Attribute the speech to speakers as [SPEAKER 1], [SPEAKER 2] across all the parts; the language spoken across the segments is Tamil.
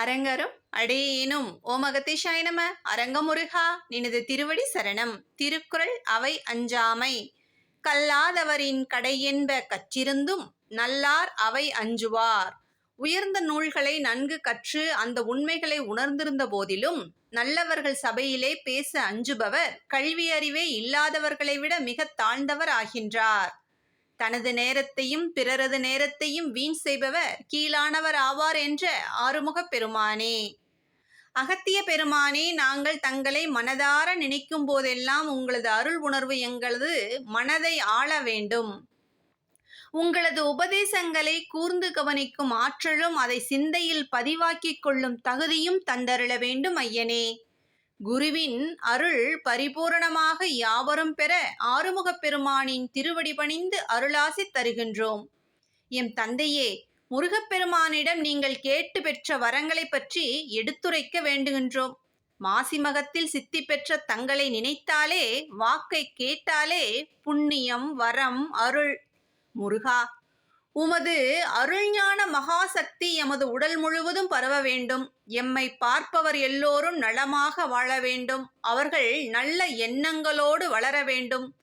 [SPEAKER 1] அரங்கரும் அடேனும் ஓமகத்திஷாய நம அரங்கமுருகா நினது திருவடி சரணம் திருக்குறள் அவை அஞ்சாமை. கல்லாதவரின் கடையென்ப கற்றிருந்தும் நல்லார் அவை அஞ்சுவார். உயர்ந்த நூல்களை நன்கு கற்று அந்த உண்மைகளை உணர்ந்திருந்த போதிலும் நல்லவர்கள் சபையிலே பேச அஞ்சுபவர் கல்வியறிவே இல்லாதவர்களை விட மிக தாழ்ந்தவர் ஆகின்றார். தனது நேரத்தையும் பிறரது நேரத்தையும் வீண் செய்பவர் கீழானவர் ஆவார் என்ற ஆறுமுகப் பெருமானே. அகத்திய பெருமானே நாங்கள் தங்களை மனதார நினைக்கும் போதெல்லாம் உங்களது அருள் உணர்வு எங்களது மனதை ஆள வேண்டும். உங்களது உபதேசங்களை கூர்ந்து கவனிக்கும் ஆற்றலும் அதை சிந்தையில் பதிவாக்கிக் கொள்ளும் தகுதியும் தந்தருள வேண்டும் ஐயனே. குருவின் அருள் பரிபூரணமாக யாவரும் பெற ஆறுமுகப் பெருமானின் திருவடி பணிந்து அருளாசி தருகின்றோம். எம் தந்தையே முருகப்பெருமானிடம் நீங்கள் கேட்டு பெற்ற வரங்களை பற்றி எடுத்துரைக்க வேண்டுகின்றோம். மாசிமகத்தில் சித்தி பெற்ற தங்களை நினைத்தாலே வாக்கை கேட்டாலே புண்ணியம் வரம் அருள். முருகா உமது அருள்ஞான மகாசக்தி எமது உடல் முழுவதும் பரவ வேண்டும். எம்மை பார்ப்பவர் எல்லோரும் நலமாக வாழ வேண்டும். அவர்கள் நல்ல எண்ணங்களோடு வளர வேண்டும்.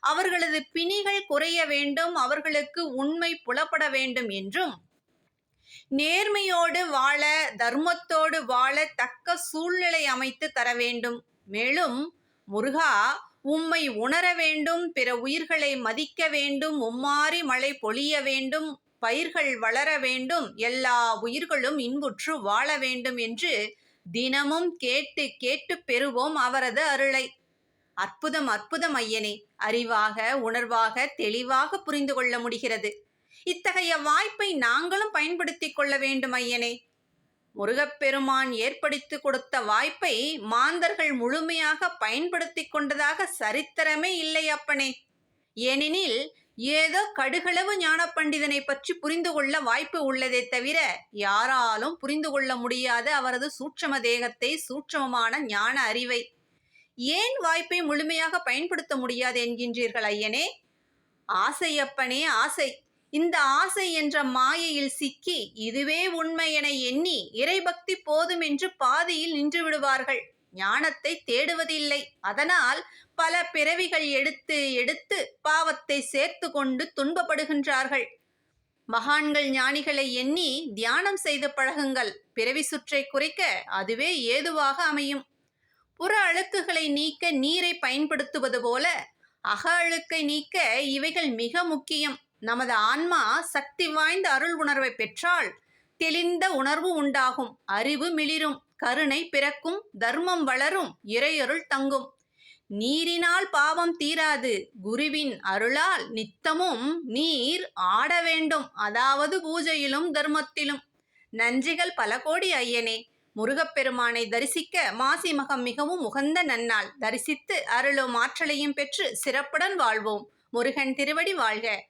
[SPEAKER 1] அவர்களது பிணிகள் குறைய வேண்டும். அவர்களுக்கு உண்மை புலப்பட வேண்டும் என்றும் நேர்மையோடு வாழ தர்மத்தோடு வாழ தக்க சூழ்நிலை அமைத்து தர வேண்டும். மேலும் முருகா உம்மை உணர வேண்டும் பிற உயிர்களை மதிக்க வேண்டும் உம்மாறி மழை பொழிய வேண்டும் பயிர்கள் வளர வேண்டும் எல்லா உயிர்களும் இன்புற்று வாழ வேண்டும் என்று தினமும் கேட்டு கேட்டு பெறுவோம் அவரது அருளை. அற்புதம் அற்புதம் ஐயனே அறிவாக உணர்வாக தெளிவாக புரிந்து கொள்ள முடிகிறது. இத்தகைய வாய்ப்பை நாங்களும் பயன்படுத்திக் கொள்ள வேண்டும் ஐயனே. முருகப்பெருமான் ஏற்படுத்தி கொடுத்த வாய்ப்பை மாந்தர்கள் முழுமையாக பயன்படுத்தி கொண்டதாக சரித்திரமே இல்லை அப்பனே. ஏனெனில் ஏதோ கடுகளவு ஞான பண்டிதனை பற்றி புரிந்து கொள்ள வாய்ப்பு உள்ளதே தவிர யாராலும் புரிந்து கொள்ள முடியாத அவரது சூட்சம தேகத்தை சூட்சமமான ஞான அறிவை ஏன் வாய்ப்பை முழுமையாக பயன்படுத்த முடியாது என்கின்றீர்கள் ஐயனே? ஆசையப்பனே ஆசை. இந்த ஆசை என்ற மாயையில் சிக்கி இதுவே உண்மை என எண்ணி இறைபக்தி போதும் என்று பாதியில் நின்று விடுவார்கள். ஞானத்தை தேடுவதில்லை. அதனால் பல பிறவிகள் எடுத்து எடுத்து பாவத்தை சேர்த்து கொண்டு துன்பப்படுகின்றார்கள். மகான்கள் ஞானிகளை எண்ணி தியானம் செய்து பழகுங்கள். பிறவி சுற்றை குறைக்க அதுவே ஏதுவாக அமையும். புற அழுக்குகளை நீக்க நீரை பயன்படுத்துவது போல அக அழுக்கை நீக்க இவைகள் மிக முக்கியம். நமது ஆன்மா சக்தி வாய்ந்த அருள் உணர்வை பெற்றால் தெளிந்த உணர்வு உண்டாகும். அறிவு மிளிரும் கருணை பிறக்கும் தர்மம் வளரும் இறையருள் தங்கும். நீரினால் பாவம் தீராது குருவின் அருளால் நித்தமும் நீர் ஆட வேண்டும். அதாவது பூஜையிலும் தர்மத்திலும். நன்றிகள் பல கோடி ஐயனே. முருகப்பெருமானை தரிசிக்க மாசி மகம் மிகவும் உகந்த நன்னாள். தரிசித்து அருளும் ஆற்றலையும் பெற்று சிறப்புடன் வாழ்வோம். முருகன் திருவடி வாழ்க.